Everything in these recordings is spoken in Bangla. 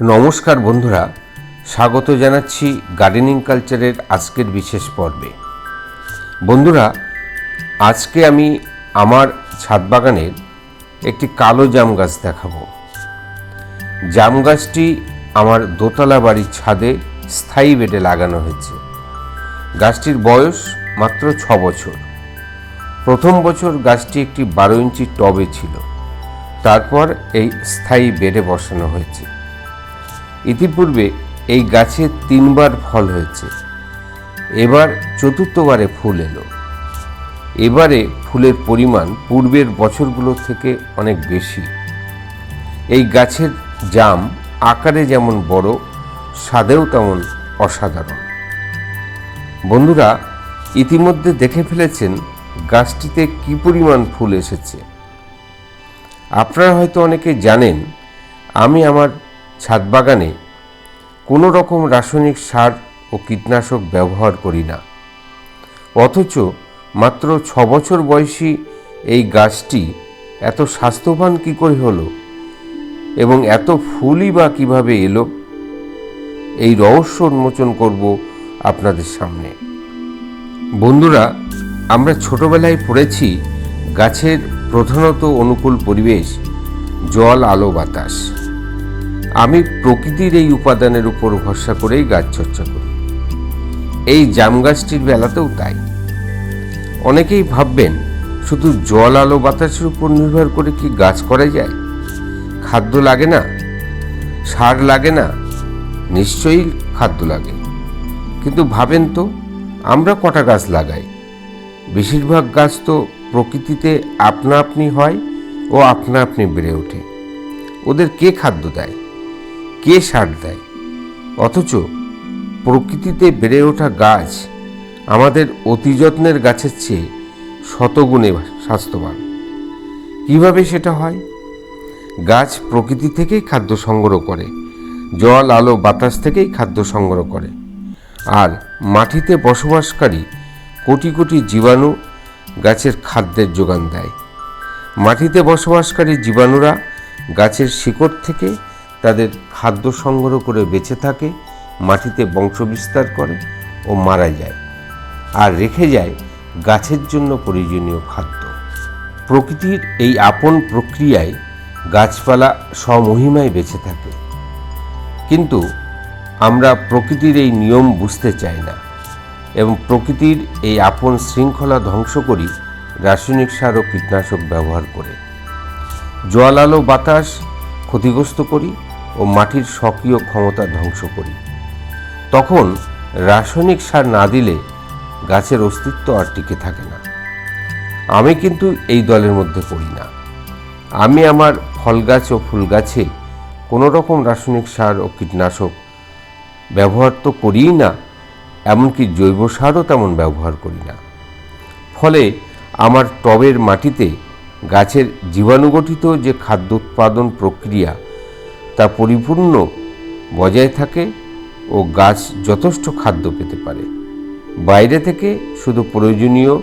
নমস্কার বন্ধুরা, স্বাগত জানাচ্ছি গার্ডেনিং কালচারের আজকের বিশেষ পর্বে। বন্ধুরা, আজকে আমি আমার ছাদ বাগানের একটি কালো জাম গাছ দেখাবো। জাম গাছটি আমার দোতলা বাড়ির ছাদে স্থায়ী বেডে লাগানো হয়েছে। গাছটির বয়স মাত্র ছ বছর। প্রথম বছর গাছটি একটি বারো ইঞ্চি টবে ছিল। তারপর এই স্থায়ী বেডে বসানো হয়েছে। ইতিপূর্বে এই গাছে তিনবার ফল হয়েছে। এবার চতুর্থবারে ফুল এলো। এবারে ফুলের পরিমাণ পূর্বের বছরগুলো থেকে অনেক বেশি। এই গাছের জাম আকারে যেমন বড়, স্বাদেও তেমন অসাধারণ। বন্ধুরা, ইতিমধ্যে দেখে ফেলেছেন গাছটিতে কি পরিমাণ ফুল এসেছে। আপনারা হয়তো অনেকে জানেন, আমি আমার ছাদ বাগানে কোনো রকম রাসায়নিক সার ও কীটনাশক ব্যবহার করি না। অথচ মাত্র ছ বছর বয়সী এই গাছটি এত স্বাস্থ্যবান কী করে হলো এবং এত ফুলই বা কীভাবে এলো, এই রহস্য উন্মোচন করব আপনাদের সামনে। বন্ধুরা, আমরা ছোটবেলায় পড়েছি গাছের প্রধানত অনুকূল পরিবেশ, জল, আলো, বাতাস। আমি প্রকৃতির এই উপাদানের উপর ভরসা করেই গাছ চর্চা করি। এই জাম গাছটির বেলাতেও তাই। অনেকেই ভাববেন, শুধু জল আলো বাতাসের উপর নির্ভর করে কি গাছ করা যায়? খাদ্য লাগে না? সার লাগে না? নিশ্চয়ই খাদ্য লাগে। কিন্তু ভাবেন তো, আমরা কটা গাছ লাগাই? বেশিরভাগ গাছ তো প্রকৃতিতে আপনা আপনি হয় ও আপনা আপনি বেড়ে ওঠে। ওদের কে খাদ্য দেয়? কে সার দেয়? অথচ প্রকৃতিতে বেড়ে ওঠা গাছ আমাদের অতি যত্নের গাছের চেয়ে শতগুণে স্বাস্থ্যবান। কীভাবে সেটা হয়? গাছ প্রকৃতি থেকেই খাদ্য সংগ্রহ করে, জল, আলো, বাতাস থেকেই খাদ্য সংগ্রহ করে। আর মাটিতে বসবাসকারী কোটি কোটি জীবাণু গাছের খাদ্যের যোগান দেয়। মাটিতে বসবাসকারী জীবাণুরা গাছের শিকড় থেকে তাদের খাদ্য সংগ্রহ করে বেঁচে থাকে, মাটিতে বংশবিস্তার করে ও মারা যায় আর রেখে যায় গাছের জন্য প্রয়োজনীয় খাদ্য। প্রকৃতির এই আপন প্রক্রিয়ায় গাছপালা স্বমহিমায় বেঁচে থাকে। কিন্তু আমরা প্রকৃতির এই নিয়ম বুঝতে চাই না এবং প্রকৃতির এই আপন শৃঙ্খলা ধ্বংস করি রাসায়নিক সার ও কীটনাশক ব্যবহার করে। জল আলো বাতাস ক্ষতিগ্রস্ত করি ও মাটির স্বকীয় ক্ষমতা ধ্বংস করি। তখন রাসায়নিক সার না দিলে গাছের অস্তিত্ব আর টিকে থাকে না। আমি কিন্তু এই দলের মধ্যে পড়ি না। আমি আমার ফল গাছ ও ফুল গাছে কোনো রকম রাসায়নিক সার ও কীটনাশক ব্যবহার তো করিই না, এমনকি জৈব সারও তেমন ব্যবহার করি না। ফলে আমার টবের মাটিতে গাছের জীবাণুগঠিত যে খাদ্য উৎপাদন প্রক্রিয়া তা পরিপূর্ণ বজায় থাকে ও গাছ যথেষ্ট খাদ্য পেতে পারে। বাইরে থেকে শুধু প্রয়োজনীয়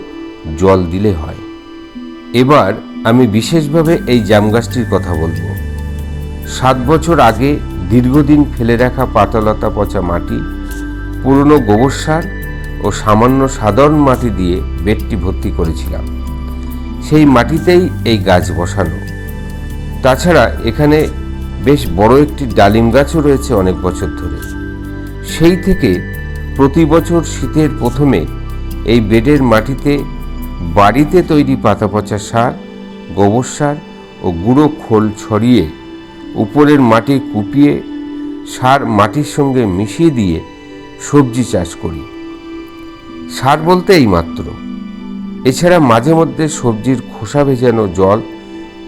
জল দিলে হয়। এবার আমি বিশেষভাবে এই জাম গাছটির কথা বলব। সাত বছর আগে দীর্ঘদিন ফেলে রাখা পাতালতা পচা মাটি, পুরনো গোবর সার ও সামান্য সাধারণ মাটি দিয়ে বেডটি ভর্তি করেছিলাম। সেই মাটিতেই এই গাছ বসানো। তাছাড়া এখানে বেশ বড় একটি ডালিম গাছও রয়েছে অনেক বছর ধরে। সেই থেকে প্রতি বছর শীতের প্রথমে এই বেডের মাটিতে বাড়িতে তৈরি পাতা পচা সার, গোবর সার ও গুঁড়ো খোল ছড়িয়ে উপরের মাটি কুপিয়ে সার মাটির সঙ্গে মিশিয়ে দিয়ে সবজি চাষ করি। সার বলতে এই মাত্র এছাড়া মাঝে মধ্যে সবজির খোসা ভেজানো জল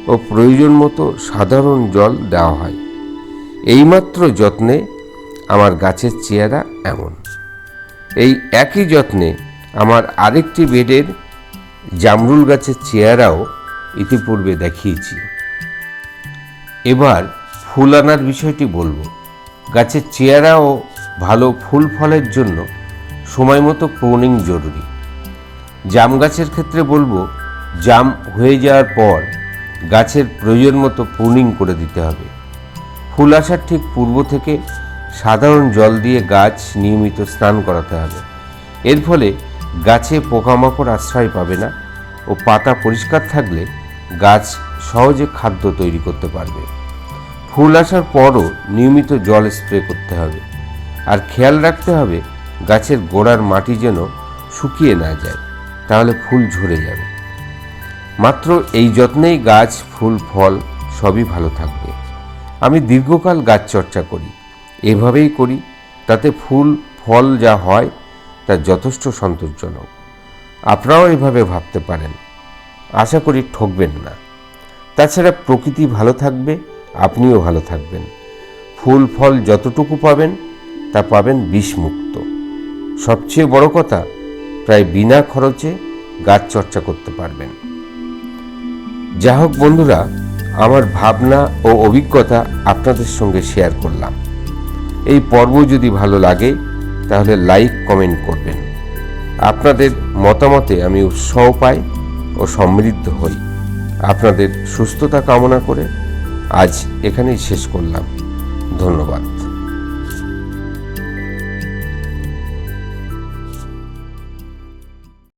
ও প্রয়োজন মতো সাধারণ জল দেওয়া হয়। এইমাত্র যত্নে আমার গাছের চেহারা এমন। এই একই যত্নে আমার আরেকটি বেডের জামরুল গাছের চেহারাও ইতিপূর্বে দেখিয়েছি। এবার ফুল আনার বিষয়টি বলব। গাছের চেহারা ও ভালো ফুল ফলের জন্য সময় মতো প্রুনিং জরুরি। জাম গাছের ক্ষেত্রে বলব, জাম হয়ে যাওয়ার পর গাছের প্রয়োজন মতো প্রুনিং করে দিতে হবে। ফুল আসার ঠিক পূর্ব থেকে সাধারণ জল দিয়ে গাছ নিয়মিত স্নান করাতে হবে। এর ফলে গাছে পোকামাকড় আশ্রয় পাবে না ও পাতা পরিষ্কার থাকলে গাছ সহজে খাদ্য তৈরি করতে পারবে। ফুল আসার পরও নিয়মিত জল স্প্রে করতে হবে। আর খেয়াল রাখতে হবে গাছের গোড়ার মাটি যেন শুকিয়ে না যায়, তাহলে ফুল ঝরে যাবে। মাত্র এই যত্নেই গাছ, ফুল, ফল সবই ভালো থাকবে। আমি দীর্ঘকাল গাছ চর্চা করি। এভাবেই করি, তাতে ফুল, ফল যা হয়, তা যথেষ্ট সন্তোষজনক। আপনারাও এভাবে ভাবতে পারেন। আশা করি ঠকবেন না। তাছাড়া প্রকৃতি ভালো থাকবে, আপনিও ভালো থাকবেন। ফুল, ফল যতটুকু পাবেন, তা পাবেন বিষমুক্ত। সবচেয়ে বড় কথা, প্রায় বিনা খরচে গাছ চর্চা করতে পারবেন। যা হোক বন্ধুরা, আমার ভাবনা ও অভিজ্ঞতা আপনাদের সঙ্গে শেয়ার করলাম। এই পর্ব যদি ভালো লাগে, তাহলে লাইক কমেন্ট করবেন। আপনাদের মতামতে আমি উৎসাহ পাই ও সমৃদ্ধ হই। আপনাদের সুস্থতা কামনা করে আজ এখানেই শেষ করলাম। ধন্যবাদ।